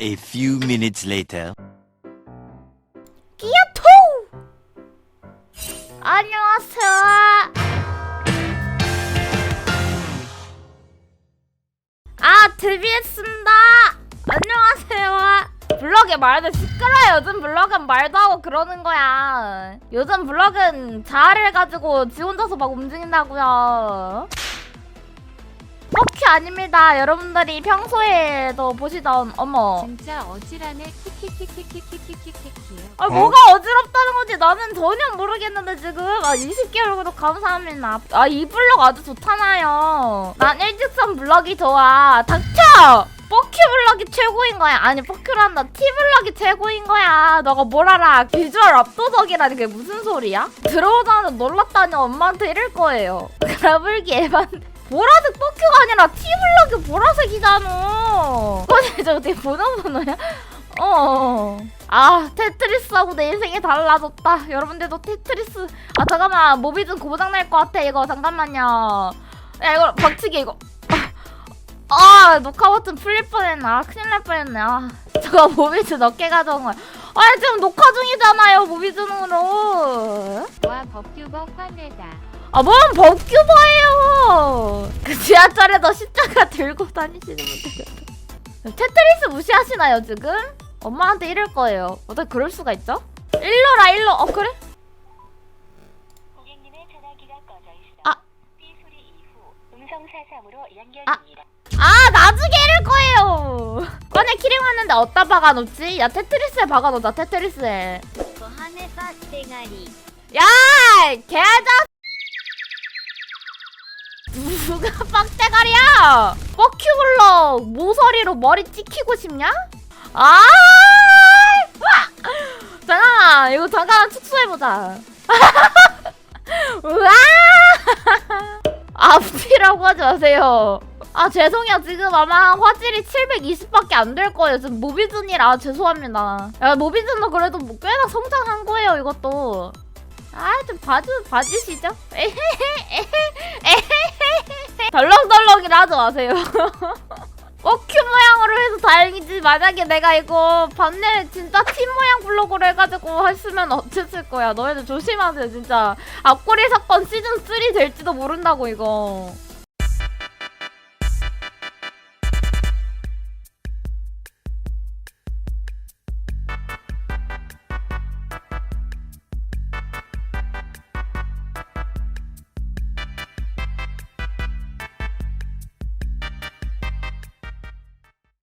few minutes later. 끼야토! 안녕하세요. 아, 데뷔했습니다. 안녕하세요. 블럭에 말도 시끄러요. 요즘 블럭은 말도 하고 그러는 거야. 요즘 블럭은 자아를 가지고 지 혼자서 막 움직인다고요. 뻑큐 아닙니다. 여러분들이 평소에도 보시던 어머. 진짜 어지간해. 키키키키키키키키키키요. 아 뭐가 어지럽다는 거지? 나는 전혀 모르겠는데 지금. 아 20개월 구독 감사합니다. 아 이 블럭 아주 좋잖아요. 난 일직선 블럭이 좋아. 닥쳐! 뻑큐 블럭이 최고인 거야. 아니 뻑큐란다. 티 블럭이 최고인 거야. 너가 뭘 알아? 비주얼 압도적이라는 게 무슨 소리야? 들어오자마자 놀랐다니 엄마한테 이럴 거예요. 가불기 에반데. 보라색 뻑큐가 아니라 티 블럭이 보라색이잖아 아니 저거 되게 보노보노야 어. 아 테트리스하고 내 인생이 달라졌다. 여러분들도 테트리스. 아 잠깐만 모비즘 고장 날 것 같아 이거 잠깐만요. 야 이거 박치기 이거. 아, 아 녹화 버튼 풀릴 뻔했네. 아 큰일 날 뻔했네. 아 저거 모비즘 어깨 가져온 거야. 아 지금 녹화 중이잖아요 모비즘으로. 와 법규버 화내다. 아뭔 법규버예요. 그 지하철에서 십자가 들고 다니시는 분들. 테트리스 무시하시나요 지금? 엄마한테 이럴 거예요. 어떻게 그럴 수가 있죠? 일로라 일로. 어 그래? 고객님의 전화기가 꺼져 있어 아. 삐 소리 이후 음성 사상으로 연결됩니다. 아 나중에 이럴 거예요. 꺼내 키링 왔는데 어디다 박아놓지? 야 테트리스에 박아놓자 테트리스에. 땡아리 야 개자. 누가 빡대가리야? 뻑큐블럭 모서리로 머리 찍히고 싶냐? 아! 와! 잠깐만 이거 잠깐 축소해보자. 우와! 앞이라고 하지 마세요. 아 죄송해요 지금 아마 화질이 720밖에 안 될 거예요 지금 모비즌이라 죄송합니다 야 모비즌도 그래도 뭐 꽤나 성장한 거예요 이것도 아 좀 봐주 봐주시죠 덜렁덜렁이라 하지 마세요. 뻑큐 모양으로 해서 다행이지. 만약에 내가 이거 반내 진짜 팀 모양 블록으로 해가지고 했으면 어땠을 거야. 너희들 조심하세요 진짜. 앞구리 사건 시즌 3 될지도 모른다고 이거